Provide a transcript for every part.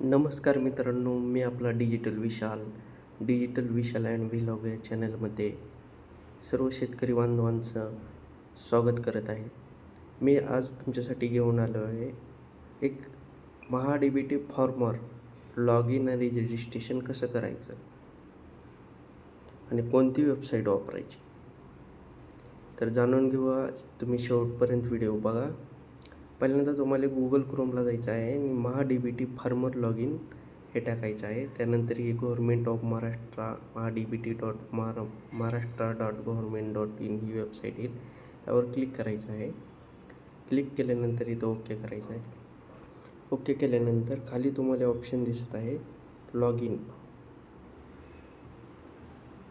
नमस्कार मित्रांनो मी आपला digital Vishal. Digital Vishal and vlog या चॅनलमध्ये सर्व शेतकरी बांधवांचं स्वागत करत आहे. मी आज तुमच्यासाठी घेऊन आलो आहे एक Maha D B T farmer log in आणि रजिस्ट्रेशन कसं करायचं आणि कोणती वेबसाईट वापरायची. तर जाणून घेऊया तुम्ही शेवटपर्यंत व्हिडिओ बघा. पहिल्यांदा तुम्हाला गुगल क्रोमला जायचं आहे. आणि Maha D B T farmer log in हे टाकायचं आहे. त्यानंतर हे government of Maharashtra Maha D B T dot महारा Maharashtra dot government dot in he website येईल. यावर क्लिक करायचं आहे. क्लिक केल्यानंतर इथं ओके करायचं आहे. ओके केल्यानंतर खाली तुम्हाला ऑप्शन दिसत आहे. लॉग इन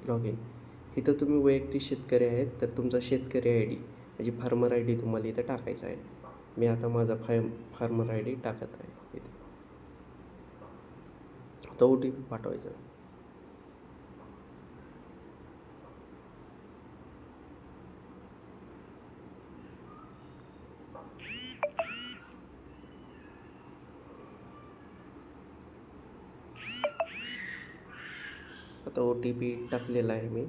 लॉग इन इथं तुम्ही वैयक्तिक शेतकरी आहेत तर तुमचा शेतकरी आय डी म्हणजे फार्मर आय डी तुम्हाला इथं टाकायचा आहे. मी आता माझा फाय फार्मर आय डी टाकत आहे इथे. तो ओ टी पी पाठवायचा. आता ओ टी पी टाकलेला आहे मी.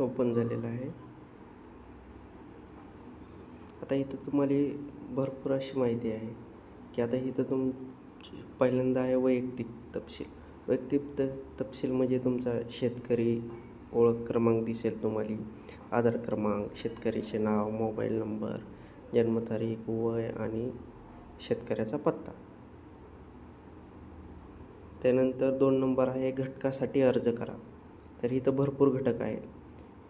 ओपन झालेला आहे. आता इथं तुम्हाला भरपूर अशी माहिती आहे की आता इथं तुम पहिल्यांदा आहे वैयक्तिक तपशील. वैयक्तिक त तपशील म्हणजे तुमचा शेतकरी ओळख क्रमांक दिसेल तुम्हाला. आधार क्रमांक शेतकऱ्याचे नाव मोबाईल नंबर जन्मतारीख वय आणि शेतकऱ्याचा पत्ता. त्यानंतर दोन नंबर आहे घटकासाठी अर्ज करा. तर इथं भरपूर घटक आहेत.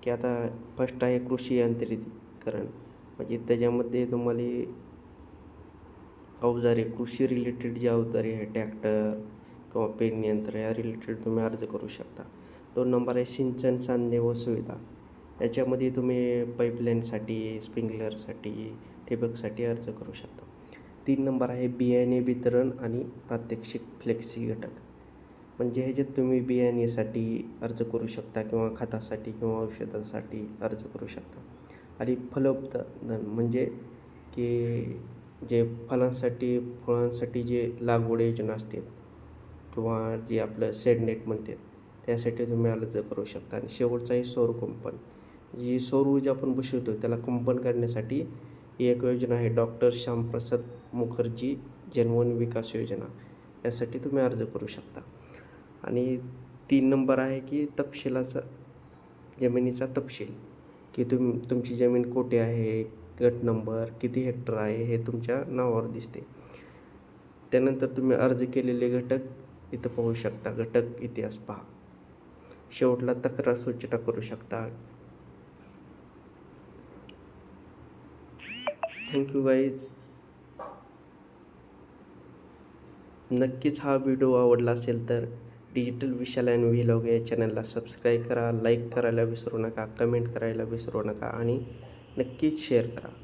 की आता फर्स्ट आहे कृषी यांत्रिकीकरण. म्हणजे त्याच्यामध्ये तुम्हाला अवजारे कृषी रिलेटेड जे अवजारे आहे ट्रॅक्टर किंवा पेरणी यंत्र या रिलेटेड तुम्ही अर्ज करू शकता. दोन नंबर आहे सिंचन साधने व सुविधा. याच्यामध्ये तुम्ही पाईपलाईनसाठी स्प्रिंकलरसाठी ठिबकसाठी अर्ज करू शकता. तीन नंबर आहे बियाणे वितरण आणि प्रात्यक्षिक फ्लेक्सी घटक. म्हणजे ह्याच्यात तुम्ही बियाणेसाठी अर्ज करू शकता किंवा खतासाठी किंवा औषधासाठी अर्ज करू शकता. आणि फलोत्पादन म्हणजे की जे फळांसाठी फळांसाठी जे लागवड योजना असते किंवा जे आपलं सेडनेट म्हणतात त्यासाठी तुम्ही अर्ज करू शकता. आणि शेवटचाही सौर कुंपण. जी सौर ऊर्जा आपण बसवतो त्याला कुंपण करण्यासाठी ही एक योजना आहे डॉक्टर श्यामप्रसाद मुखर्जी जनवन विकास योजना. यासाठी तुम्ही अर्ज करू शकता. आणि तीन नंबर आहे की तपशिलाचा जमिनीचा तपशील. की तुम तुमची जमीन कोठे आहे गट नंबर किती हेक्टर आहे हे तुमच्या नावावर दिसते. त्यानंतर तुम्ही अर्ज केलेले घटक इथं पाहू शकता. घटक इतिहास पहा. शेवटला तक्रार सूचना करू शकता. थँक्यू गाईज नक्कीच हा व्हिडिओ आवडला असेल तर डिजिटल विशाल अँड व्हिलॉग या चॅनलला सबस्क्राईब करा लाईक करायला विसरू नका कमेंट करायला विसरू नका आणि नक्कीच शेअर करा.